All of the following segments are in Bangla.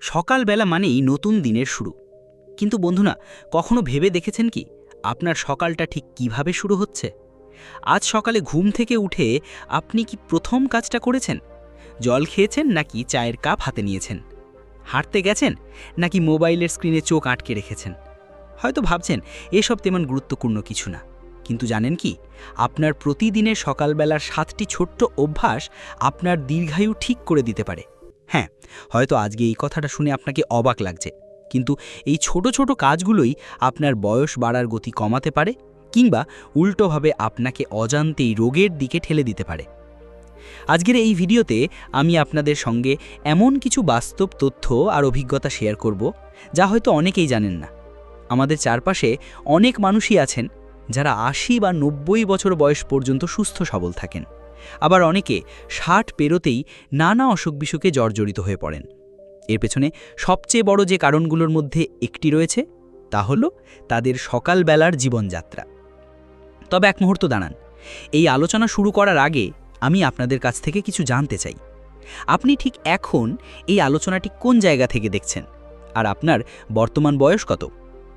সকালবেলা মানেই নতুন দিনের শুরু। কিন্তু বন্ধুরা কখনো ভেবে দেখেছেন কি? আপনার সকালটা ঠিক কীভাবে শুরু হচ্ছে? আজ সকালে ঘুম থেকে উঠে আপনি কি প্রথম কাজটা করেছেন? জল খেয়েছেন নাকি চায়ের কাপ হাতে নিয়েছেন? হাঁটতে গেছেন নাকি মোবাইলের স্ক্রিনে চোখ আটকে রেখেছেন? হয়তো ভাবছেন, এসব তেমন গুরুত্বপূর্ণ কিছু না। কিন্তু জানেন কি? আপনার প্রতিদিনের সকালবেলার সাতটি ছোট্ট অভ্যাস আপনার দীর্ঘায়ু ঠিক করে দিতে পারে। হ্যাঁ হয়তো আজকে এই কথাটা শুনে আপনাকে অবাক লাগছে। কিন্তু এই ছোট ছোট কাজগুলোই আপনার বয়স বাড়ার গতি কমাতে পারে কিংবা উল্টোভাবে আপনাকে অজান্তেই রোগের দিকে ঠেলে দিতে পারে। আজকের এই ভিডিওতে আমি আপনাদের সঙ্গে এমন কিছু বাস্তব তথ্য আর অভিজ্ঞতা শেয়ার করব যা হয়তো অনেকেই জানেন না। আমাদের চারপাশে অনেক মানুষই আছেন যারা আশি বা নব্বই বছর বয়স পর্যন্ত সুস্থ সবল থাকেন। আবার অনেকে ষাট পেরোতেই নানা অসুখ বিসুখে জর্জরিত হয়ে পড়েন। এর পেছনে সবচেয়ে বড় যে কারণগুলোর মধ্যে একটি রয়েছে, তা হল তাদের সকালবেলার জীবনযাত্রা। তবে এক মুহূর্ত দাঁড়ান, এই আলোচনা শুরু করার আগে আমি আপনাদের কাছ থেকে কিছু জানতে চাই। আপনি ঠিক এখন এই আলোচনাটি কোন জায়গা থেকে দেখছেন? আর আপনার বর্তমান বয়স কত?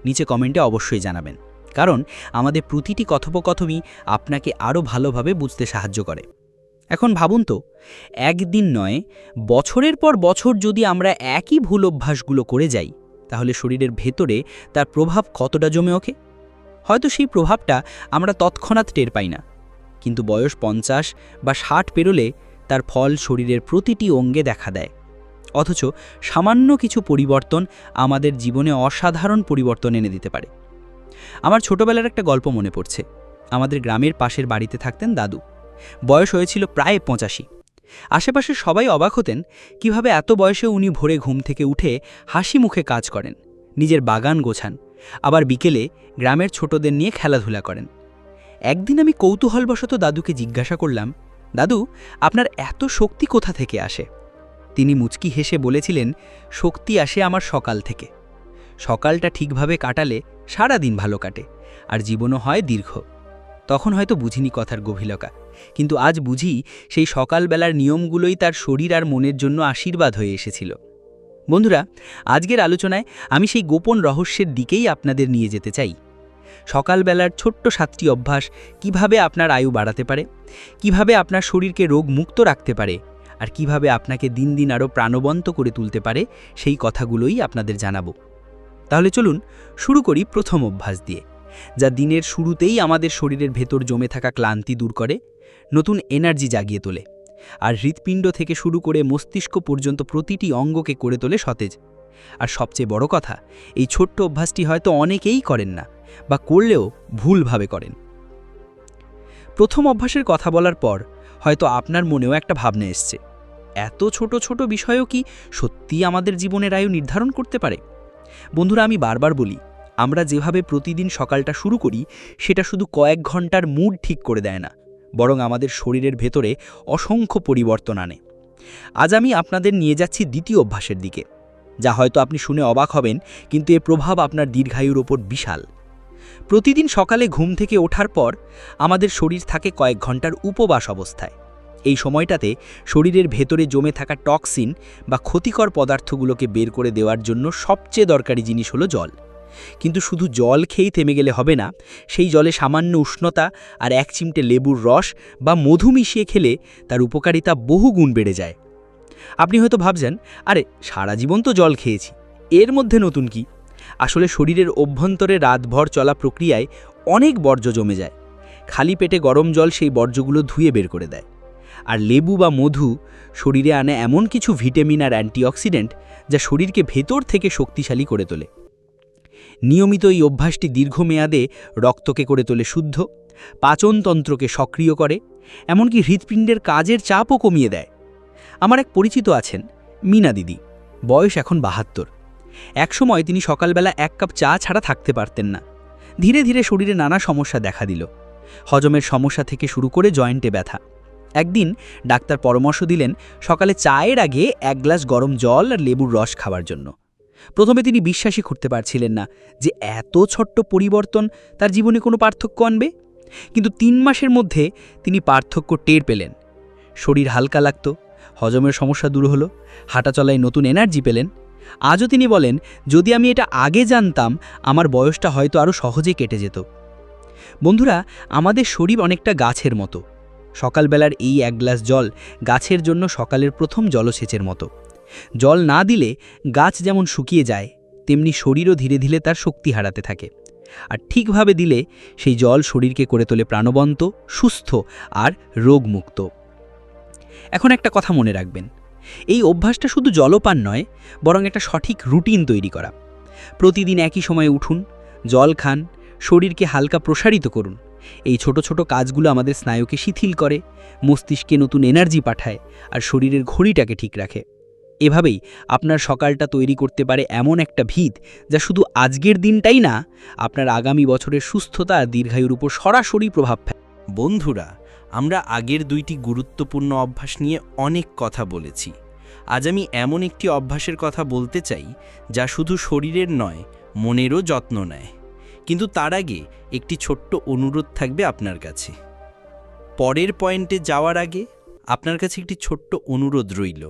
নিচে কমেন্টে অবশ্যই জানাবেন। কারণ আমাদের প্রতিটি কথোপকথনই আপনাকে আরও ভালোভাবে বুঝতে সাহায্য করে। এখন ভাবুন তো, একদিন নয়, বছরের পর বছর যদি আমরা একই ভুল অভ্যাসগুলো করে যাই, তাহলে শরীরের ভেতরে তার প্রভাব কতটা জমে ওঠে? হয়তো সেই প্রভাবটা আমরা তৎক্ষণাৎ টের পাই না, কিন্তু বয়স পঞ্চাশ বা ষাট পেরোলে তার ফল শরীরের প্রতিটি অঙ্গে দেখা দেয়। অথচ সামান্য কিছু পরিবর্তন আমাদের জীবনে অসাধারণ পরিবর্তন এনে দিতে পারে। আমার ছোটবেলার একটা গল্প মনে পড়ছে। আমাদের গ্রামের পাশের বাড়িতে থাকতেন দাদু। বয়স হয়েছিল প্রায় পঁচাশি। আশেপাশে সবাই অবাক হতেন কীভাবে এত বয়সে উনি ভোরে ঘুম থেকে উঠে হাসি মুখে কাজ করেন, নিজের বাগান গোছান, আবার বিকেলে গ্রামের ছোটদের নিয়ে খেলাধুলা করেন। একদিন আমি কৌতূহলবশত দাদুকে জিজ্ঞাসা করলাম, দাদু, আপনার এত শক্তি কোথা থেকে আসে? তিনি মুচকি হেসে বলেছিলেন, শক্তি আসে আমার সকাল থেকে। সকালটা ঠিকভাবে কাটালে সারা দিন ভালো কাটে, আর জীবনও হয় দীর্ঘ। তখন হয়তো বুঝিনি কথার গভীরতা। কিন্তু আজ বুঝি সেই সকালবেলার নিয়মগুলোই তার শরীর আর মনের জন্য আশীর্বাদ হয়ে এসেছিল। বন্ধুরা, আজকের আলোচনায় আমি সেই গোপন রহস্যের দিকেই আপনাদের নিয়ে যেতে চাই। সকালবেলার ছোট্ট সাতটি অভ্যাস কীভাবে আপনার আয়ু বাড়াতে পারে, কীভাবে আপনার শরীরকে রোগ মুক্ত রাখতে পারে, আর কীভাবে আপনাকে দিন দিন আরও প্রাণবন্ত করে তুলতে পারে, সেই কথাগুলোই আপনাদের জানাব। তাহলে চলুন শুরু করি প্রথম অভ্যাস দিয়ে। যা দিনের শুরুতেই আমাদের শরীরের ভেতর জমে থাকা ক্লান্তি দূর করে, নতুন এনার্জি জাগিয়ে তোলে, আর হৃৎপিণ্ড থেকে শুরু করে মস্তিষ্ক পর্যন্ত প্রতিটি অঙ্গকে করে তোলে সতেজ। আর সবচেয়ে বড় কথা, এই ছোট্ট অভ্যাসটি হয়তো অনেকেই করেন না, বা করলেও ভুলভাবে করেন। প্রথম অভ্যাসের কথা বলার পর হয়তো আপনার মনেও একটা ভাবনা এসছে, এত ছোট ছোট বিষয়ও কি সত্যিই আমাদের জীবনের আয়ু নির্ধারণ করতে পারে? বন্ধুরা, আমি বারবার বলি আমরা যেভাবে প্রতিদিন সকালটা শুরু করি, সেটা শুধু কয়েক ঘণ্টার মুড ঠিক করে দেয় না, বরং আমাদের শরীরের ভেতরে অসংখ্য পরিবর্তন আনে। আজ আমি আপনাদের নিয়ে যাচ্ছি দ্বিতীয় অভ্যাসের দিকে, যা হয়তো আপনি শুনে অবাক হবেন, কিন্তু এর প্রভাব আপনার দীর্ঘায়ুর ওপর বিশাল। প্রতিদিন সকালে ঘুম থেকে ওঠার পর আমাদের শরীর থাকে কয়েক ঘণ্টার উপবাস অবস্থায়। এই সময়টাতে শরীরের ভেতরে জমে থাকা টক্সিন বা ক্ষতিকর পদার্থগুলোকে বের করে দেওয়ার জন্য সবচেয়ে দরকারি জিনিস হলো জল। কিন্তু শুধু জল খেয়েই থেমে গেলে হবে না, সেই জলে সামান্য উষ্ণতা আর এক চিমটে লেবুর রস বা মধু মিশিয়ে খেলে তার উপকারিতা বহু গুণ বেড়ে যায়। আপনি হয়তো ভাবছেন, আরে, সারা জীবন তো জল খেয়েছি, এর মধ্যে নতুন কি? আসলে শরীরের অভ্যন্তরে রাতভর চলা প্রক্রিয়ায় অনেক বর্জ্য জমে যায়, খালি পেটে গরম জল সেই বর্জ্যগুলো ধুয়ে বের করে দেয়। আর লেবু বা মধু শরীরে আনে এমন কিছু ভিটামিন আর অ্যান্টিঅক্সিডেন্ট যা শরীরকে ভেতর থেকে শক্তিশালী করে তোলে। নিয়মিত এই অভ্যাসটি দীর্ঘমেয়াদে রক্তকে করে তোলে শুদ্ধ, পাচনতন্ত্রকে সক্রিয় করে, এমনকি হৃৎপিণ্ডের কাজের চাপও কমিয়ে দেয়। আমার এক পরিচিত আছেন, মিনা দিদি, বয়স এখন বাহাত্তর। একসময় তিনি সকালবেলা এক কাপ চা ছাড়া থাকতে পারতেন না। ধীরে ধীরে শরীরে নানা সমস্যা দেখা দিল। হজমের সমস্যা থেকে শুরু করে জয়েন্টে ব্যথা। একদিন ডাক্তার পরামর্শ দিলেন সকালে চায়ের আগে এক গ্লাস গরম জল আর লেবুর রস খাওয়ার জন্য। প্রথমে তিনি বিশ্বাসই করতে পারছিলেন না যে এত ছোট্ট পরিবর্তন তার জীবনে কোনো পার্থক্য আনবে। কিন্তু তিন মাসের মধ্যে তিনি পার্থক্য টের পেলেন। শরীর হালকা লাগত, হজমের সমস্যা দূর হলো হাঁটাচলায় নতুন এনার্জি পেলেন। আজও তিনি বলেন, যদি আমি এটা আগে জানতাম, আমার বয়সটা হয়তো আরও সহজে কেটে যেত। বন্ধুরা, আমাদের শরীর অনেকটা গাছের মতো। সকালবেলার এই এক গ্লাস জল গাছের জন্য সকালের প্রথম জলসেচের মতো। জল না দিলে গাছ যেমন শুকিয়ে যায়, তেমনি শরীরও ধীরে ধীরে তার শক্তি হারাতে থাকে। আর ঠিকভাবে দিলে সেই জল শরীরকে করে তোলে প্রাণবন্ত, সুস্থ আর রোগমুক্ত। এখন একটা কথা মনে রাখবেন। এই অভ্যাসটা শুধু জলপান নয়, বরং একটা সঠিক রুটিন তৈরি করা। প্রতিদিন একই সময়ে উঠুন, জল খান, শরীরকে হালকা প্রসারিত করুন। এই ছোট ছোট কাজগুলো আমাদের স্নায়ুকে শিথিল করে, মস্তিষ্কে নতুন এনার্জি পাঠায় আর শরীরের ঘড়িটাকে ঠিক রাখে। এভাবেই আপনার সকালটা তৈরি করতে পারে এমন একটা ভিত যা শুধু আজকের দিনটাই না, আপনার আগামী বছরের সুস্থতা আর দীর্ঘায়ুর উপর সরাসরি প্রভাব ফেলে। বন্ধুরা, আমরা আগের দুইটি গুরুত্বপূর্ণ অভ্যাস নিয়ে অনেক কথা বলেছি। আজ আমি এমন একটি অভ্যাসের কথা বলতে চাই যা শুধু শরীরের নয়, মনেরও যত্ন নেয়। কিন্তু তার আগে একটি ছোট্ট অনুরোধ থাকবে আপনার কাছে। পরের পয়েন্টে যাওয়ার আগে আপনার কাছে একটি ছোট্ট অনুরোধ রইল।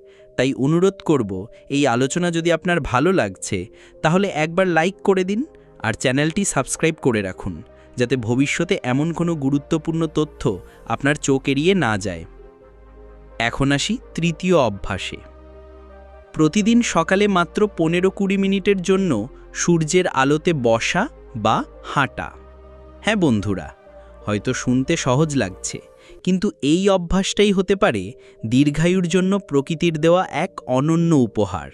তাই অনুরোধ করব, এই আলোচনা যদি আপনার ভালো লাগছে, তাহলে একবার লাইক করে দিন আর চ্যানেলটি সাবস্ক্রাইব করে রাখুন, যাতে ভবিষ্যতে এমন কোনো গুরুত্বপূর্ণ তথ্য আপনার চোখ এড়িয়ে না যায়। এখন আসি তৃতীয় অভ্যাসে। প্রতিদিন সকালে মাত্র পনেরো কুড়ি মিনিটের জন্য সূর্যের আলোতে বসা বা হাঁটা। হ্যাঁ বন্ধুরা, হয়তো শুনতে সহজ লাগছে। কিন্তু এই অভ্যাসটাই হতে পারে দীর্ঘায়ুর জন্য প্রকৃতির দেওয়া এক অনন্য উপহার।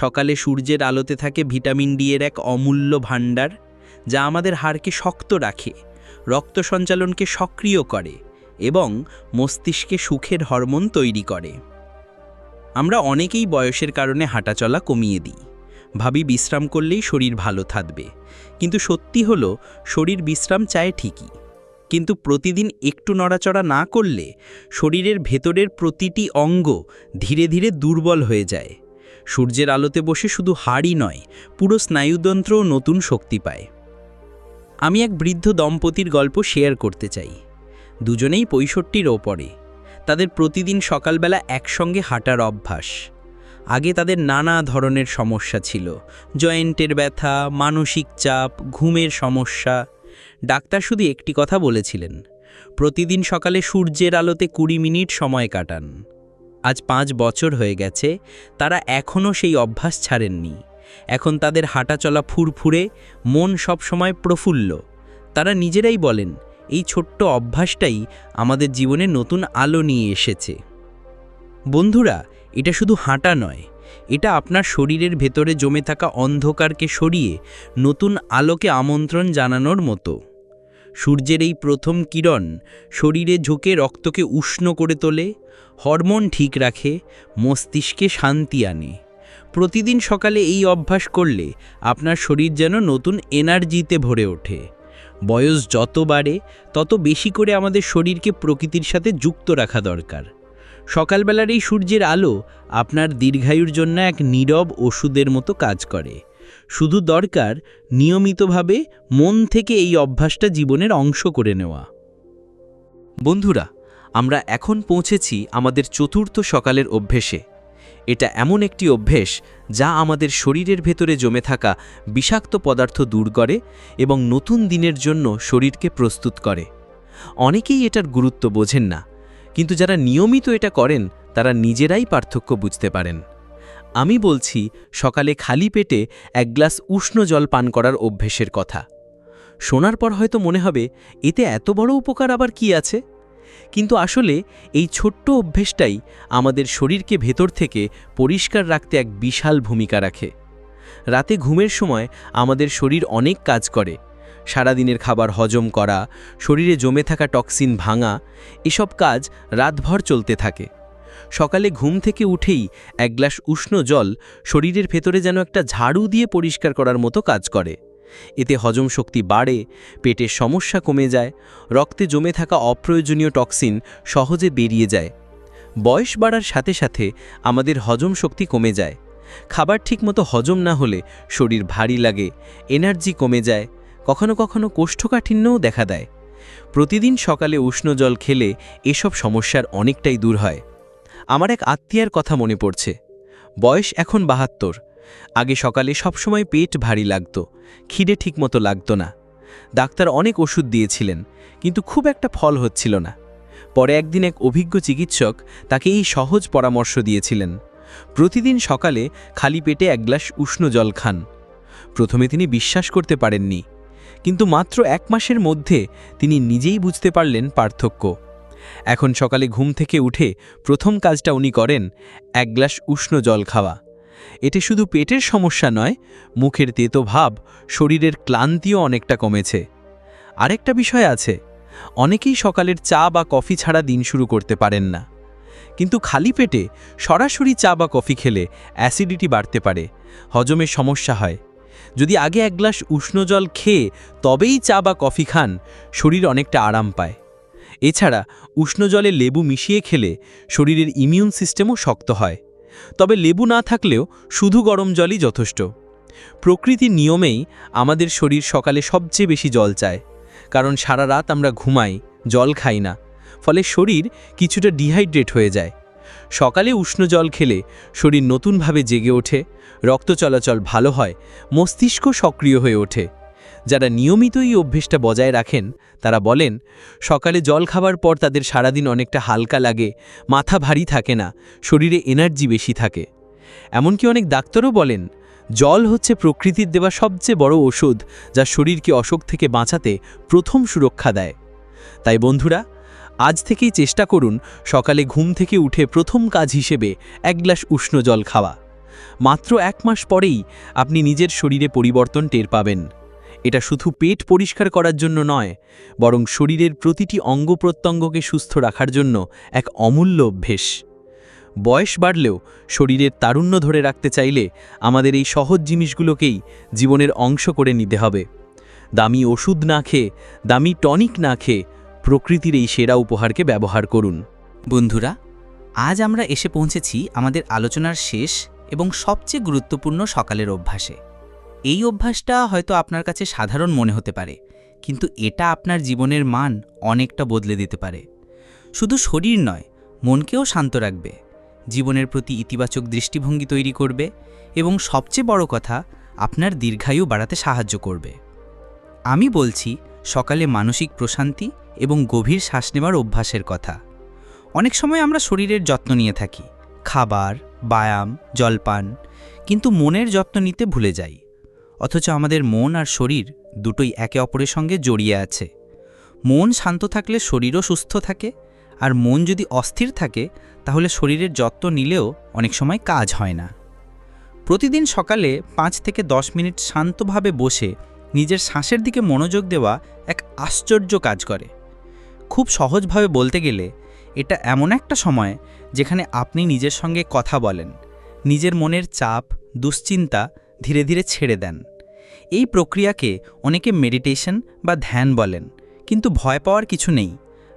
সকালে সূর্যের আলোতে থাকে ভিটামিন ডি এর এক অমূল্য ভাণ্ডার, যা আমাদের হাড়কে শক্ত রাখে, রক্ত সঞ্চালনকে সক্রিয় করে এবং মস্তিষ্কে সুখের হরমোন তৈরি করে। আমরা অনেকেই বয়সের কারণে হাঁটাচলা কমিয়ে দিই। ভাবি বিশ্রাম করলেই শরীর ভালো থাকবে, কিন্তু সত্যি হলো শরীর বিশ্রাম চায় ঠিকই। কিন্তু প্রতিদিন একটু নড়াচড়া না করলে শরীরের ভেতরের প্রতিটি অঙ্গ ধীরে ধীরে দুর্বল হয়ে যায়। সূর্যের আলোতে বসে শুধু হাড়ই নয়, পুরো স্নায়ুতন্ত্রও নতুন শক্তি পায়। আমি এক বৃদ্ধ দম্পতির গল্প শেয়ার করতে চাই। দুজনেই পঁয়ষট্টির ওপরে। তাদের প্রতিদিন সকালবেলা একসঙ্গে হাঁটার অভ্যাস। আগে তাদের নানা ধরনের সমস্যা ছিল। জয়েন্টের ব্যথা, মানসিক চাপ, ঘুমের সমস্যা। ডাক্তার শুধু একটি কথা বলেছিলেন, প্রতিদিন সকালে সূর্যের আলোতে কুড়ি মিনিট সময় কাটান। আজ পাঁচ বছর হয়ে গেছে, তারা এখনও সেই অভ্যাস ছাড়েননি। এখন তাদের হাঁটাচলা ফুরফুরে, মন সবসময় প্রফুল্ল। তারা নিজেরাই বলেন, এই ছোট্ট অভ্যাসটাই আমাদের জীবনে নতুন আলো নিয়ে এসেছে। বন্ধুরা, এটা শুধু হাঁটা নয়, এটা আপনার শরীরের ভেতরে জমে থাকা অন্ধকারকে সরিয়ে নতুন আলোকে আমন্ত্রণ জানানোর মতো। সূর্যের এই প্রথম কিরণ শরীরে ঝুঁকে রক্তকে উষ্ণ করে তোলে, হরমোন ঠিক রাখে, মস্তিষ্কে শান্তি আনে। প্রতিদিন সকালে এই অভ্যাস করলে আপনার শরীর যেন নতুন এনার্জিতে ভরে ওঠে। বয়স যত বাড়ে, তত বেশি করে আমাদের শরীরকে প্রকৃতির সাথে যুক্ত রাখা দরকার। সকালবেলার এই সূর্যের আলো আপনার দীর্ঘায়ুর জন্য এক নীরব ওষুধের মতো কাজ করে। শুধু দরকার নিয়মিতভাবে মন থেকে এই অভ্যাসটা জীবনের অংশ করে নেওয়া। বন্ধুরা, আমরা এখন পৌঁছেছি আমাদের চতুর্থ সকালের অভ্যেসে। এটা এমন একটি অভ্যেস যা আমাদের শরীরের ভেতরে জমে থাকা বিষাক্ত পদার্থ দূর করে এবং নতুন দিনের জন্য শরীরকে প্রস্তুত করে। অনেকেই এটার গুরুত্ব বোঝেন না, কিন্তু যারা নিয়মিত এটা করেন, তারা নিজেরাই পার্থক্য বুঝতে পারেন। আমি বলছি, সকালে খালি পেটে এক গ্লাস উষ্ণ জল পান করার অভ্যেসের কথা। শোনার পর হয়তো মনে হবে, এতে এত বড় উপকার আবার কি আছে? কিন্তু আসলে এই ছোট্ট অভ্যেসটাই আমাদের শরীরকে ভেতর থেকে পরিষ্কার রাখতে এক বিশাল ভূমিকা রাখে। রাতে ঘুমের সময় আমাদের শরীর অনেক কাজ করে। সারাদিনের খাবার হজম করা, শরীরে জমে থাকা টক্সিন ভাঙা, এসব কাজ রাতভর চলতে থাকে। সকালে ঘুম থেকে উঠেই এক গ্লাস উষ্ণ জল শরীরের ভেতরে যেন একটা ঝাড়ু দিয়ে পরিষ্কার করার মতো কাজ করে। এতে হজম শক্তি বাড়ে, পেটের সমস্যা কমে যায়, রক্তে জমে থাকা অপ্রয়োজনীয় টক্সিন সহজে বেরিয়ে যায়। বয়স বাড়ার সাথে সাথে আমাদের হজম শক্তি কমে যায়। খাবার ঠিকমতো হজম না হলে শরীর ভারী লাগে, এনার্জি কমে যায়, কখনো কখনো কোষ্ঠকাঠিন্যও দেখা দেয়। প্রতিদিন সকালে উষ্ণ জল খেলে এসব সমস্যার অনেকটাই দূর হয়। আমার এক আত্মীয়ার কথা মনে পড়ছে। বয়স এখন বাহাত্তর। আগে সকালে সবসময় পেট ভারী লাগত, খিদে ঠিকমতো লাগত না। ডাক্তার অনেক ওষুধ দিয়েছিলেন, কিন্তু খুব একটা ফল হচ্ছিল না। পরে একদিন এক অভিজ্ঞ চিকিৎসক তাকে এই সহজ পরামর্শ দিয়েছিলেন। প্রতিদিন সকালে খালি পেটে এক গ্লাস উষ্ণ জল খান। প্রথমে তিনি বিশ্বাস করতে পারেননি, কিন্তু মাত্র এক মাসের মধ্যে তিনি নিজেই বুঝতে পারলেন পার্থক্য। এখন সকালে ঘুম থেকে উঠে প্রথম কাজটা উনি করেন, এক গ্লাস উষ্ণ জল খাওয়া। এতে শুধু পেটের সমস্যা নয়, মুখের তেতো ভাব, শরীরের ক্লান্তিও অনেকটা কমেছে। আরেকটা বিষয় আছে, অনেকেই সকালের চা বা কফি ছাড়া দিন শুরু করতে পারেন না। কিন্তু খালি পেটে সরাসরি চা বা কফি খেলে অ্যাসিডিটি বাড়তে পারে হজমের সমস্যা হয়। যদি আগে এক গ্লাস উষ্ণ জল খেয়ে তবেই চা বা কফি খান, শরীর অনেকটা আরাম পায়। এছাড়া উষ্ণ জলে লেবু মিশিয়ে খেলে শরীরের ইমিউন সিস্টেমও শক্ত হয়। তবে লেবু না থাকলেও শুধু গরম জলই যথেষ্ট। প্রকৃতির নিয়মেই আমাদের শরীর সকালে সবচেয়ে বেশি জল চায়। কারণ সারা রাত আমরা ঘুমাই, জল খাই না। ফলে শরীর কিছুটা ডিহাইড্রেট হয়ে যায়। সকালে উষ্ণ জল খেলে শরীর নতুনভাবে জেগে ওঠে, রক্ত চলাচল ভালো হয়, মস্তিষ্ক সক্রিয় হয়ে ওঠে। যারা নিয়মিত এই অভ্যেসটা বজায় রাখেন, তারা বলেন, সকালে জল খাবার পর তাদের সারাদিন অনেকটা হালকা লাগে, মাথা ভারী থাকে না, শরীরে এনার্জি বেশি থাকে। এমনকি অনেক ডাক্তারও বলেন, জল হচ্ছে প্রকৃতির দেওয়া সবচেয়ে বড় ওষুধ যা শরীরকে অসুখ থেকে বাঁচাতে প্রথম সুরক্ষা দেয়। তাই বন্ধুরা, আজ থেকেই চেষ্টা করুন সকালে ঘুম থেকে উঠে প্রথম কাজ হিসেবে এক গ্লাস উষ্ণ জল খাওয়া। মাত্র এক মাস পরেই আপনি নিজের শরীরে পরিবর্তন টের পাবেন। এটা শুধু পেট পরিষ্কার করার জন্য নয়, বরং শরীরের প্রতিটি অঙ্গ প্রত্যঙ্গকে সুস্থ রাখার জন্য এক অমূল্য অভ্যেস। বয়স বাড়লেও শরীরের তারুণ্য ধরে রাখতে চাইলে আমাদের এই সহজ জিনিসগুলোকেই জীবনের অংশ করে নিতে হবে। দামি ওষুধ না খেয়ে, দামি টনিক না খেয়ে প্রকৃতির এই সেরা উপহারকে ব্যবহার করুন। বন্ধুরা, আজ আমরা এসে পৌঁছেছি আমাদের আলোচনার শেষ এবং সবচেয়ে গুরুত্বপূর্ণ সকালের অভ্যাসে। এই অভ্যাসটা হয়তো আপনার কাছে সাধারণ মনে হতে পারে, কিন্তু এটা আপনার জীবনের মান অনেকটা বদলে দিতে পারে। শুধু শরীর নয়, মনকেও শান্ত রাখবে, জীবনের প্রতি ইতিবাচক দৃষ্টিভঙ্গি তৈরি করবে এবং সবচেয়ে বড় কথা, আপনার দীর্ঘায়ু বাড়াতে সাহায্য করবে। আমি বলছি, সকালে মানসিক প্রশান্তি এবং গভীর শ্বাস নেওয়ার অভ্যাসের কথা। অনেক সময় আমরা শরীরের যত্ন নিয়ে থাকি, খাবার, ব্যায়াম, জলপান, কিন্তু মনের যত্ন নিতে ভুলে যাই। অথচ আমাদের মন আর শরীর দুটোই একে অপরের সঙ্গে জড়িয়ে আছে। মন শান্ত থাকলে শরীরও সুস্থ থাকে, আর মন যদি অস্থির থাকে, তাহলে শরীরের যত্ন নিলেও অনেক সময় কাজ হয় না। প্রতিদিন সকালে পাঁচ থেকে দশ মিনিট শান্তভাবে বসে নিজের শ্বাসের দিকে মনোযোগ দেওয়া এক আশ্চর্য কাজ করে। খুব সহজভাবে বলতে গেলে, এটা এমন একটা সময় যেখানে আপনি নিজের সঙ্গে কথা বলেন, নিজের মনের চাপ, দুশ্চিন্তা ধীরে ধীরে ছেড়ে দেন। এই প্রক্রিয়াকে অনেকে মেডিটেশন বা ধ্যান বলেন, কিন্তু ভয় পাওয়ার কিছু নেই।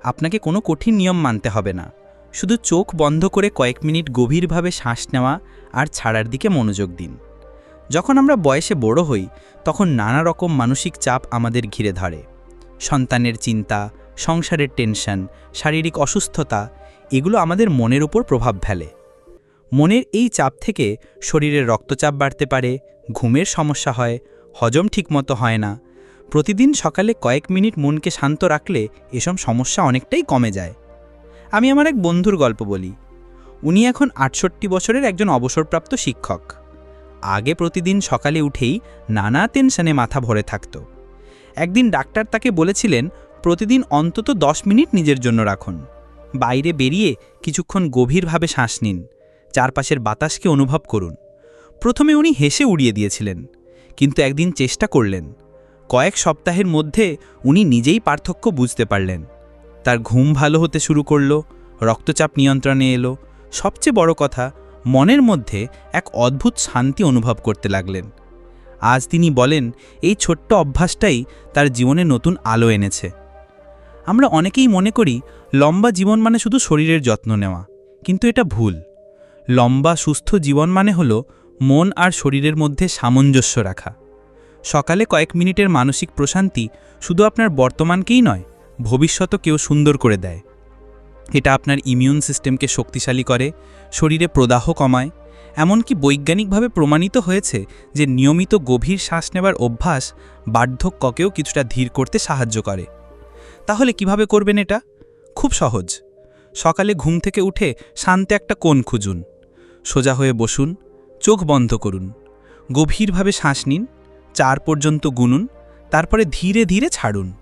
আপনাকে কোনো কঠিন নিয়ম মানতে হবে না। শুধু চোখ বন্ধ করে কয়েক মিনিট গভীরভাবে শ্বাস নেওয়া আর ছাড়ার দিকে মনোযোগ দিন। যখন আমরা বয়সে বড় হই, তখন নানা রকম মানসিক চাপ আমাদের ঘিরে ধরে। সন্তানের চিন্তা, সংসারের টেনশন শারীরিক অসুস্থতা, এগুলো আমাদের মনের উপর প্রভাব ফেলে। মনের এই চাপ থেকে শরীরের রক্তচাপ বাড়তে পারে, ঘুমের সমস্যা হয় হজম ঠিকমতো হয় না। প্রতিদিন সকালে কয়েক মিনিট মনকে শান্ত রাখলে এসব সমস্যা অনেকটাই কমে যায়। আমি আমার এক বন্ধুর গল্প বলি। উনি এখন আটষট্টি বছরের একজন অবসরপ্রাপ্ত শিক্ষক। আগে প্রতিদিন সকালে উঠেই নানা টেনশনে মাথা ভরে থাকত। একদিন ডাক্তার তাকে বলেছিলেন, প্রতিদিন অন্তত দশ মিনিট নিজের জন্য রাখুন। বাইরে বেরিয়ে কিছুক্ষণ গভীরভাবে শ্বাস নিন। চারপাশের বাতাসকে অনুভব করুন। প্রথমে উনি হেসে উড়িয়ে দিয়েছিলেন। কিন্তু একদিন চেষ্টা করলেন। কয়েক সপ্তাহের মধ্যে উনি নিজেই পার্থক্য বুঝতে পারলেন। তার ঘুম ভালো হতে শুরু করল, রক্তচাপ নিয়ন্ত্রণে এলো। সবচেয়ে বড় কথা, মনের মধ্যে এক অদ্ভুত শান্তি অনুভব করতে লাগলেন। আজ তিনি বলেন, এই ছোট্ট অভ্যাসটাই তার জীবনে নতুন আলো এনেছে। আমরা অনেকেই মনে করি, লম্বা জীবন মানে শুধু শরীরের যত্ন নেওয়া, কিন্তু এটা ভুল। লম্বা, সুস্থ জীবন মানে হল মন আর শরীরের মধ্যে সামঞ্জস্য রাখা। সকালে কয়েক মিনিটের মানসিক প্রশান্তি শুধু আপনার বর্তমানকেই নয় ভবিষ্যতকেও সুন্দর করে দেয়। এটা আপনার ইমিউন সিস্টেমকে শক্তিশালী করে, শরীরে প্রদাহ কমায়, এমনকি বৈজ্ঞানিকভাবে প্রমাণিত হয়েছে যে নিয়মিত গভীর শ্বাস নেবার অভ্যাস বার্ধক্যকেও কিছুটা ধীর করতে সাহায্য করে। তাহলে কীভাবে করবেন এটা? খুব সহজ। সকালে ঘুম থেকে উঠে শান্তে একটা কোণ খুঁজুন। সোজা হয়ে বসুন। চোখ বন্ধ করুন। গভীরভাবে শ্বাস নিন, চার পর্যন্ত গুনুন, তারপরে ধীরে ধীরে ছাড়ুন।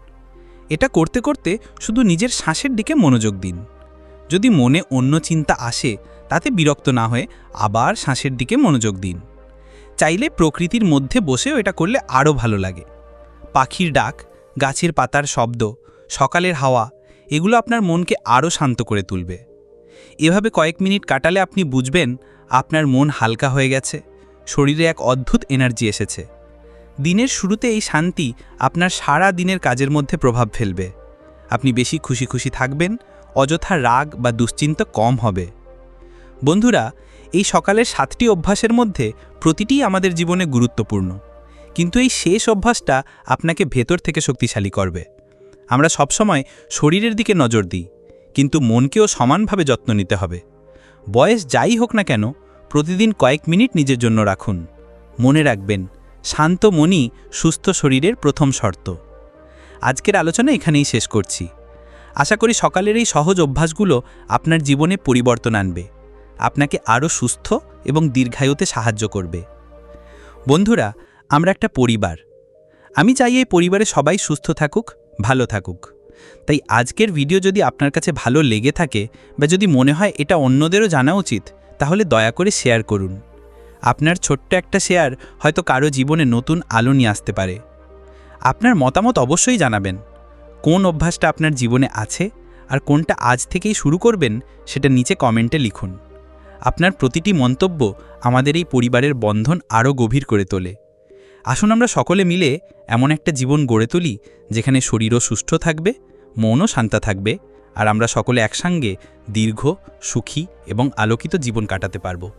এটা করতে করতে শুধু নিজের শ্বাসের দিকে মনোযোগ দিন। যদি মনে অন্য চিন্তা আসে, তাতে বিরক্ত না হয়ে আবার শ্বাসের দিকে মনোযোগ দিন। চাইলে প্রকৃতির মধ্যে বসেও এটা করলে আরও ভালো লাগে। পাখির ডাক, গাছের পাতার শব্দ, সকালের হাওয়া, এগুলো আপনার মনকে আরও শান্ত করে তুলবে। এভাবে কয়েক মিনিট কাটালে আপনি বুঝবেন আপনার মন হালকা হয়ে গেছে, শরীরে এক অদ্ভুত এনার্জি এসেছে। দিনের শুরুতে এই শান্তি আপনার সারা দিনের কাজের মধ্যে প্রভাব ফেলবে। আপনি বেশি খুশি খুশি থাকবেন, অযথা রাগ বা দুশ্চিন্তা কম হবে। বন্ধুরা, এই সকালের সাতটি অভ্যাসের মধ্যে প্রতিটিই আমাদের জীবনে গুরুত্বপূর্ণ। কিন্তু এই শেষ অভ্যাসটা আপনাকে ভেতর থেকে শক্তিশালী করবে। আমরা সবসময় শরীরের দিকে নজর দিই, কিন্তু মনকেও সমানভাবে যত্ন নিতে হবে। বয়স যাই হোক না কেন, প্রতিদিন কয়েক মিনিট নিজের জন্য রাখুন। মনে রাখবেন, শান্ত মনই সুস্থ শরীরের প্রথম শর্ত। আজকের আলোচনা এখানেই শেষ করছি। আশা করি সকালের এই সহজ অভ্যাসগুলো আপনার জীবনে পরিবর্তন আনবে। আপনাকে আরও সুস্থ এবং দীর্ঘায়ুতে সাহায্য করবে। বন্ধুরা, আমরা একটা পরিবার। আমি চাই এই পরিবারে সবাই সুস্থ থাকুক, ভালো থাকুক। তাই আজকের ভিডিও যদি আপনার কাছে ভালো লেগে থাকে বা যদি মনে হয় এটা অন্যদেরও জানা উচিত, তাহলে দয়া করে শেয়ার করুন। আপনার ছোট্ট একটা শেয়ার হয়তো কারও জীবনে নতুন আলো নিয়ে আসতে পারে। আপনার মতামত অবশ্যই জানাবেন। কোন অভ্যাসটা আপনার জীবনে আছে আর কোনটা আজ থেকেই শুরু করবেন সেটা নিচে কমেন্টে লিখুন। আপনার প্রতিটি মন্তব্য আমাদের এই পরিবারের বন্ধন আরও গভীর করে তোলে। আসুন আমরা সকলে মিলে এমন একটা জীবন গড়ে তুলি, যেখানে শরীরও সুস্থ থাকবে মনও শান্ত থাকবে আর আমরা সকলে একসঙ্গে দীর্ঘ সুখী এবং আলোকিত জীবন কাটাতে পারব।